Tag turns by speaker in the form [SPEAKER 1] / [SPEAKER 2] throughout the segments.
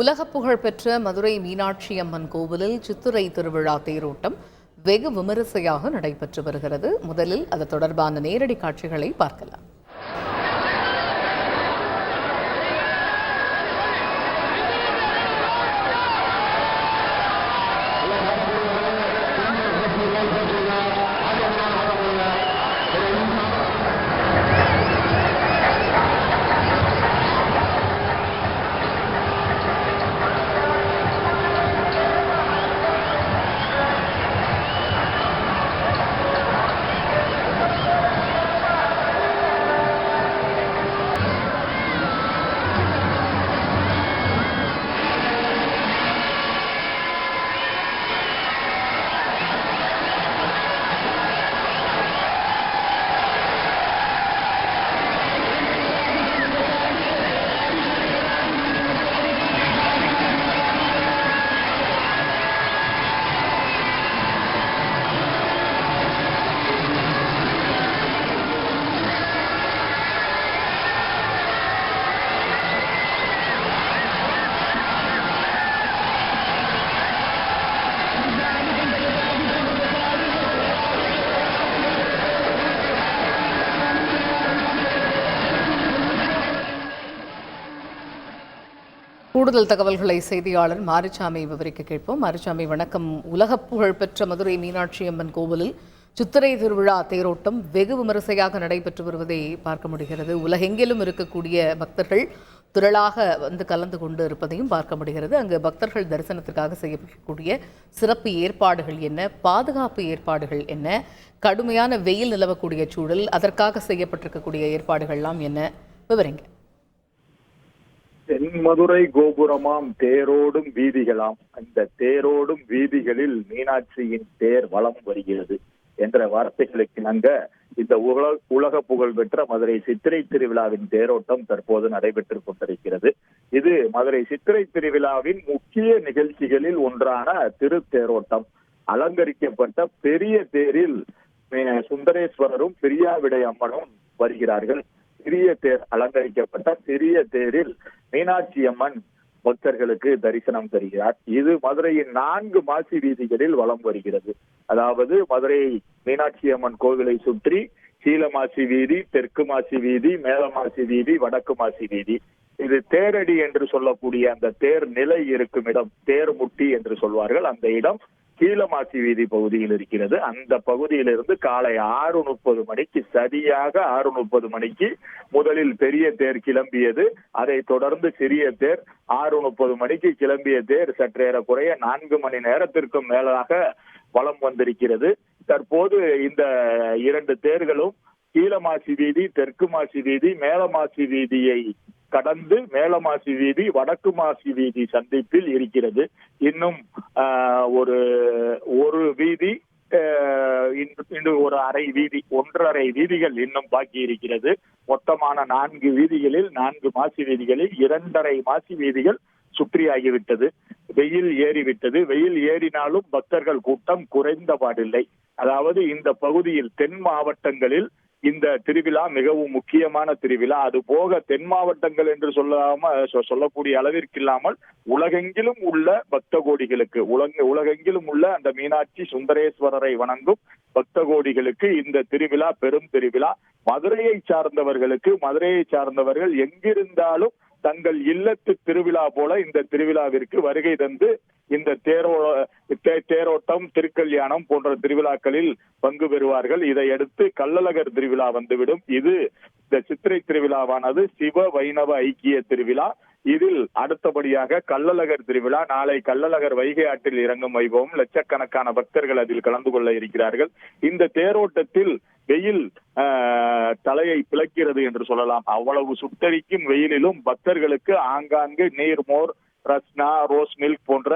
[SPEAKER 1] உலக புகழ்பெற்ற மதுரை மீனாட்சி அம்மன் கோவிலில் சித்திரை திருவிழா தேரோட்டம் வெகு விமரிசையாக நடைபெற்று வருகிறது. முதலில் அது தொடர்பான நேரடி காட்சிகளை பார்க்கலாம். கூடுதல் தகவல்களை செய்தியாளர் மாரிச்சாமி விவரிக்க கேட்போம். மாரிச்சாமி வணக்கம். உலக புகழ்பெற்ற மதுரை மீனாட்சி அம்மன் கோவிலில் சித்திரை திருவிழா தேரோட்டம் வெகு விமரிசையாக நடைபெற்று வருவதை பார்க்க முடிகிறது. உலகெங்கிலும் இருக்கக்கூடிய பக்தர்கள் திரளாக வந்து கலந்து கொண்டு இருப்பதையும் பார்க்க முடிகிறது. அங்கு பக்தர்கள் தரிசனத்திற்காக செய்யப்படக்கூடிய சிறப்பு ஏற்பாடுகள் என்ன? பாதுகாப்பு ஏற்பாடுகள் என்ன? கடுமையான வெயில் நிலவக்கூடிய சூழல் அதற்காக செய்யப்பட்டிருக்கக்கூடிய ஏற்பாடுகள்லாம் என்ன? விவரிங்க
[SPEAKER 2] மதுரை கோபுரமாம் தேரோடும் வீதிகளாம். அந்த தேரோடும் வீதிகளில் மீனாட்சியின் தேர் வளம் வருகிறது என்ற வார்த்தைகளுக்கு இணங்க இந்த உலக உலக புகழ் பெற்ற மதுரை சித்திரை திருவிழாவின் தேரோட்டம் தற்போது நடைபெற்றுக் கொண்டிருக்கிறது. இது மதுரை சித்திரை திருவிழாவின் முக்கிய நிகழ்ச்சிகளில் ஒன்றான திரு தேரோட்டம் அலங்கரிக்கப்பட்ட பெரிய தேரில் சுந்தரேஸ்வரரும் பெரியாவிடை அம்மனும் வருகிறார்கள். சிறிய தேர் அலங்கரிக்கப்பட்ட சிறிய தேரில் மீனாட்சி அம்மன் பக்தர்களுக்கு தரிசனம் தருகிறார். இது மதுரையின் நான்கு மாசி வீதிகளில் வலம் வருகிறது. அதாவது மதுரை மீனாட்சி அம்மன் கோவிலை சுற்றி சீலமாசி வீதி தெற்கு மாசி வீதி மேலமாசி வீதி வடக்கு மாசி வீதி. இது தேரடி என்று சொல்லக்கூடிய அந்த தேர் நிலை இருக்கும் இடம் தேர் முட்டி என்று சொல்வார்கள் அந்த இடம். கீழமாசி வீதி பகுதியில் இருக்கிறது. அந்த பகுதியிலிருந்து காலை ஆறு முப்பது மணிக்கு சரியாக ஆறு முப்பது மணிக்கு முதலில் பெரிய தேர் கிளம்பியது. அதை தொடர்ந்து சிறிய தேர் ஆறு முப்பது மணிக்கு கிளம்பிய தேர் சற்றேறக்குறைய நான்கு மணி நேரத்திற்கும் மேலாக வலம் வந்திருக்கிறது. தற்போது இந்த இரண்டு தேர்களும் கீழமாசி வீதி தெற்கு மாசி வீதி மேலமாசி வீதியை கடந்து மேலமாசி வீதி வடக்கு மாசி வீதி சந்திப்பில் இருக்கிறது. இன்னும் ஒரு ஒரு வீதி இன்னும் ஒரு அரை வீதி ஒன்றரை வீதிகள் இன்னும் பாக்கி இருக்கிறது. மொத்தமான நான்கு வீதிகளில் நான்கு மாசி வீதிகளில் இரண்டரை மாசி வீதிகள் சுற்றியாகிவிட்டது. வெயில் ஏறிவிட்டது. வெயில் ஏறினாலும் பக்தர்கள் கூட்டம் குறைந்த பாடில்லை. அதாவது இந்த பகுதியில் தென் மாவட்டங்களில் இந்த திருவிழா மிகவும் முக்கியமான திருவிழா. அது போக தென் மாவட்டங்கள் என்று சொல்லாம சொ- சொல்லக்கூடிய அளவிற்கு இல்லாமல் உலகெங்கிலும் உள்ள பக்த கோடிகளுக்கு உலக உலகெங்கிலும் உள்ள அந்த மீனாட்சி சுந்தரேஸ்வரரை வணங்கும் பக்த கோடிகளுக்கு இந்த திருவிழா பெரும் திருவிழா. மதுரையை சார்ந்தவர்களுக்கு மதுரையை சார்ந்தவர்கள் எங்கிருந்தாலும் தங்கள் இல்லத்து திருவிழா போல இந்த திருவிழாவிற்கு வருகை தந்து இந்த தேரோ தே- தேரோட்டம் திருக்கல்யாணம் போன்ற திருவிழாக்களில் பங்கு பெறுவார்கள். இதையடுத்து கள்ளழகர் திருவிழா வந்துவிடும். இது இந்த சித்திரை திருவிழாவானது சிவ வைணவ ஐக்கிய திருவிழா. இதில் அடுத்தபடியாக கள்ளழகர் திருவிழா. நாளை கள்ளழகர் வைகை ஆற்றில் இறங்கும் வைபவம். லட்சக்கணக்கான பக்தர்கள் அதில் கலந்து கொள்ள இருக்கிறார்கள். இந்த தேரோட்டத்தில் வெயில் தலையை பிளக்கிறது என்று சொல்லலாம். அவ்வளவு சுட்டரிக்கும் வெயிலிலும் பக்தர்களுக்கு ஆங்காங்கு நீர்மோர் ரஸ்னா ரோஸ் மில்க் போன்ற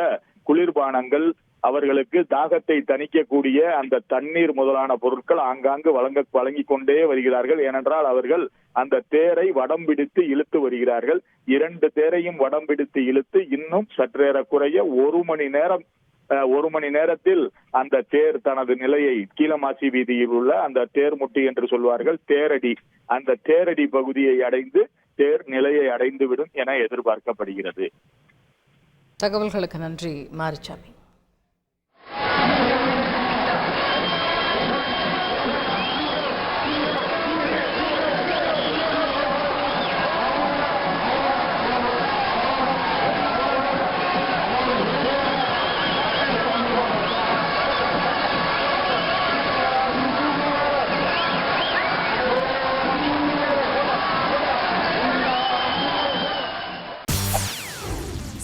[SPEAKER 2] குளிர்பானங்கள் அவர்களுக்கு தாகத்தை தணிக்கக்கூடிய அந்த தண்ணீர் முதலான பொருட்கள் ஆங்காங்கு வழங்க வழங்கி கொண்டே வருகிறார்கள். ஏனென்றால் அவர்கள் அந்த தேரை வடம் பிடித்து இழுத்து வருகிறார்கள். இரண்டு தேரையும் வடம் பிடித்து இழுத்து இன்னும் சற்றேறக்குறைய ஒரு மணி நேரம் ஒரு மணி நேரத்தில் அந்த தேர் தனது நிலையை கீழமாசி வீதியில் உள்ள அந்த தேர் முட்டி என்று சொல்வார்கள் தேரடி. அந்த தேரடி பகுதியை அடைந்து தேர் நிலையை அடைந்துவிடும் என எதிர்பார்க்கப்படுகிறது.
[SPEAKER 1] தகவல்களுக்கு நன்றி மாரிச்சாமி.